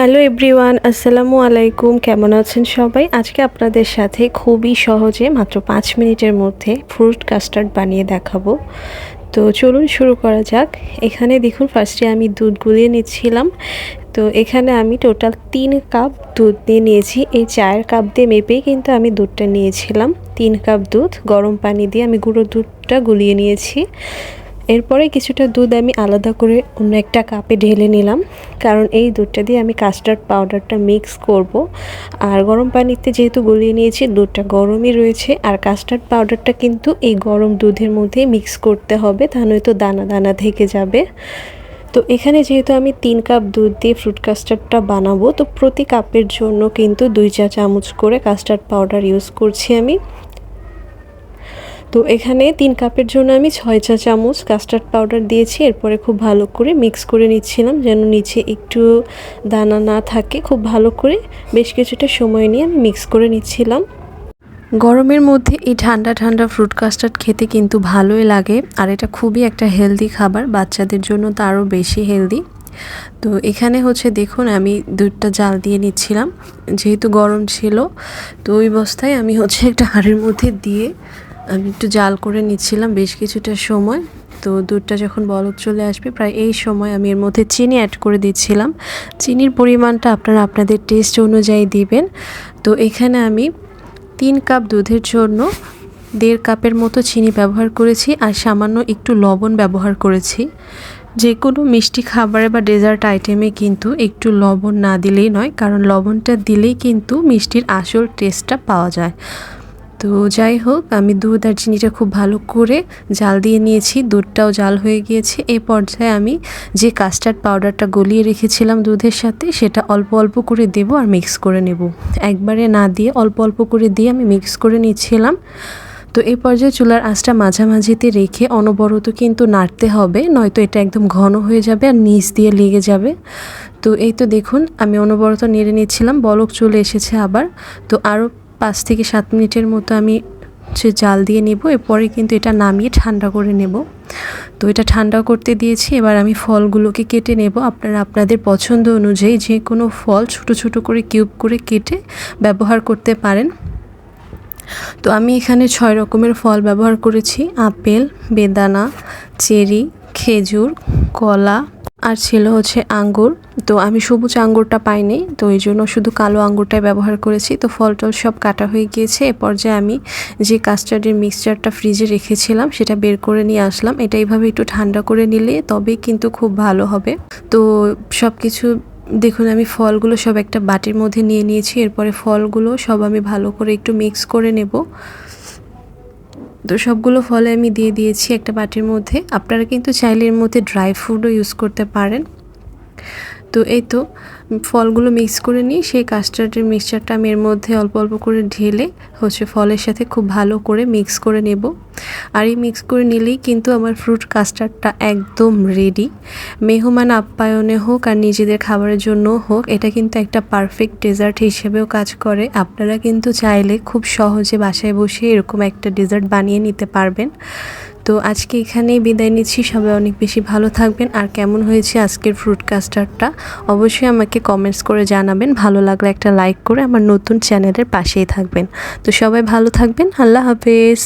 Hello everyone, আসসালামু আলাইকুম। কেমন আছেন সবাই? আজকে আপনাদের সাথে খুবই সহজে মাত্র পাঁচ মিনিটের মধ্যে ফ্রুট কাস্টার্ড বানিয়ে দেখাবো। তো চলুন শুরু করা যাক। এখানে দেখুন ফার্স্টে আমি দুধ গুলিয়ে নিচ্ছিলাম। তো এখানে আমি টোটাল তিন কাপ দুধ দিয়ে নিয়েছি। এই চায়ের কাপ দিয়ে মেপেই কিন্তু আমি দুধটা নিয়েছিলাম। তিন কাপ দুধ, গরম পানি দিয়ে আমি গুঁড়ো দুধটা গুলিয়ে নিয়েছি। এরপরে কিছুটা দুধ আমি আলাদা করে অন্য একটা কাপে ঢেলে নিলাম। কারণ এই দুধটা দিয়ে আমি কাস্টার্ড পাউডারটা মিক্স করব। আর গরম পানিতে যেহেতু গলিয়ে নিয়েছি, দুধটা গরমই রয়েছে। আর কাস্টার্ড পাউডারটা কিন্তু এই গরম দুধের মধ্যেই মিক্স করতে হবে তা নয়তো দানা দানা থেকে যাবে। তো এখানে যেহেতু আমি তিন কাপ দুধ দিয়ে ফ্রুট কাস্টার্ডটা বানাবো, তো প্রতি কাপের জন্য কিন্তু দুই চা চামচ করে কাস্টার্ড পাউডার ইউজ করছি আমি। তো এখানে তিন কাপের জন্য আমি ছয় চা চামচ কাস্টার্ড পাউডার দিয়েছি। এরপরে খুব ভালো করে মিক্স করে নিচ্ছিলাম যেন নিচে একটু দানা না থাকে। খুব ভালো করে বেশ কিছুটা সময় নিয়ে আমি মিক্স করে নিচ্ছিলাম। গরমের মধ্যে এই ঠান্ডা ঠান্ডা ফ্রুট কাস্টার্ড খেতে কিন্তু ভালোই লাগে আর এটা খুবই একটা হেলদি খাবার। বাচ্চাদের জন্য তো আরও বেশি হেলদি তো এখানে হচ্ছে দেখুন আমি দুধটা জাল দিয়ে নিচ্ছিলাম। যেহেতু গরম ছিল, তো ওই বস্তায় আমি হচ্ছে একটা হাঁড়ির মধ্যে দিয়ে আমি একটু জাল করে নিচ্ছিলাম বেশ কিছুটা সময়। তো দুধটা যখন বলক চলে আসবে, প্রায় এই সময় আমি এর মধ্যে চিনি অ্যাড করে দিচ্ছিলাম। চিনির পরিমাণটা আপনারা আপনাদের টেস্ট অনুযায়ী দিবেন। তো এখানে আমি তিন কাপ দুধের জন্য দেড় কাপের মতো চিনি ব্যবহার করেছি আর সামান্য একটু লবণ ব্যবহার করেছি। যে কোনো মিষ্টি খাবারে বা ডেজার্ট আইটেমে কিন্তু একটু লবণ না দিলেই নয়, কারণ লবণটা দিলেই কিন্তু মিষ্টির আসল টেস্টটা পাওয়া যায়। তো যাই হোক, আমি দুধ আর চিনিটা খুব ভালো করে জাল দিয়ে নিয়েছি। দুধটাও জাল হয়ে গিয়েছে। এই পর্যায়ে আমি যে কাস্টার্ড পাউডারটা গলিয়ে রেখেছিলাম দুধের সাথে, সেটা অল্প অল্প করে দেবো আর মিক্স করে নেব। একবারে না দিয়ে অল্প অল্প করে দিয়ে আমি মিক্স করে নিচ্ছিলাম। তো এই পর্যায়ে চুলার আঁচটা মাঝামাঝিতে রেখে অনবরত কিন্তু নাড়তে হবে, নয়তো এটা একদম ঘন হয়ে যাবে আর নিচ দিয়ে লেগে যাবে। তো এই তো দেখুন, আমি অনবরত নেড়ে নিচ্ছিলাম, বলক চলে এসেছে আবার। তো আরও পাঁচ থেকে সাত মিনিটের মতো আমি সে জাল দিয়ে নেব, এরপরে কিন্তু এটা নামিয়ে ঠান্ডা করে নেব। তো এটা ঠান্ডা করতে দিয়েছি, এবার আমি ফলগুলোকে কেটে নেব। আপনারা আপনাদের পছন্দ অনুযায়ী যে কোনো ফল ছোট ছোট করে কিউব করে কেটে ব্যবহার করতে পারেন। তো আমি এখানে ছয় রকমের ফল ব্যবহার করেছি, আপেল, বেদানা, চেরি, খেজুর, কলা আর ছিল হচ্ছে আঙ্গুর। তো আমি সবুজ আঙ্গুরটা পাইনি, তো এই জন্য শুধু কালো আঙ্গুরটাই ব্যবহার করেছি। তো ফল টল সব কাটা হয়ে গিয়েছে। এ পর্যায়ে আমি যে কাস্টার্ডের মিক্সচারটা ফ্রিজে রেখেছিলাম, সেটা বের করে নিয়ে আসলাম। এটা এইভাবে একটু ঠান্ডা করে নিলে তবেই কিন্তু খুব ভালো হবে। তো সব কিছু দেখুন, আমি ফলগুলো সব একটা বাটির মধ্যে নিয়ে নিয়েছি। এরপরে ফলগুলো সব আমি ভালো করে একটু মিক্স করে নেব। তো সবগুলো ফলে আমি দিয়ে দিয়েছি একটা বাটির মধ্যে। আপনারা কিন্তু চাইলে এর মধ্যে ড্রাই ফ্রুটও ইউজ করতে পারেন। তো এই তো ফলগুলো মিক্স করে নিই। সেই কাস্টার্ডের মিক্সচারটা আমি এর মধ্যে অল্প অল্প করে ঢেলে হচ্ছে ফলের সাথে খুব ভালো করে মিক্স করে নেব। আর এই মিক্স করে নিলেই কিন্তু আমার ফ্রুট কাস্টার্ডটা একদম রেডি মেহমান আপ্যায়নে হোক আর নিজেদের খাবারের জন্য হোক, এটা কিন্তু একটা পারফেক্ট ডেজার্ট হিসেবেও কাজ করে। আপনারা কিন্তু চাইলে খুব সহজে বাসায় বসে এরকম একটা ডেজার্ট বানিয়ে নিতে পারবেন। তো আজকে এখানেই বিদায় নিচ্ছি। সবাই অনেক বেশি ভালো থাকবেন। আর কেমন হয়েছে আজকের ফ্রুট কাস্টার্ডটা অবশ্যই আমাকে কমেন্টস করে জানাবেন। ভালো লাগলে একটা লাইক করে আমার নতুন চ্যানেলের পাশেই থাকবেন। তো সবাই ভালো থাকবেন। আল্লাহ হাফেজ।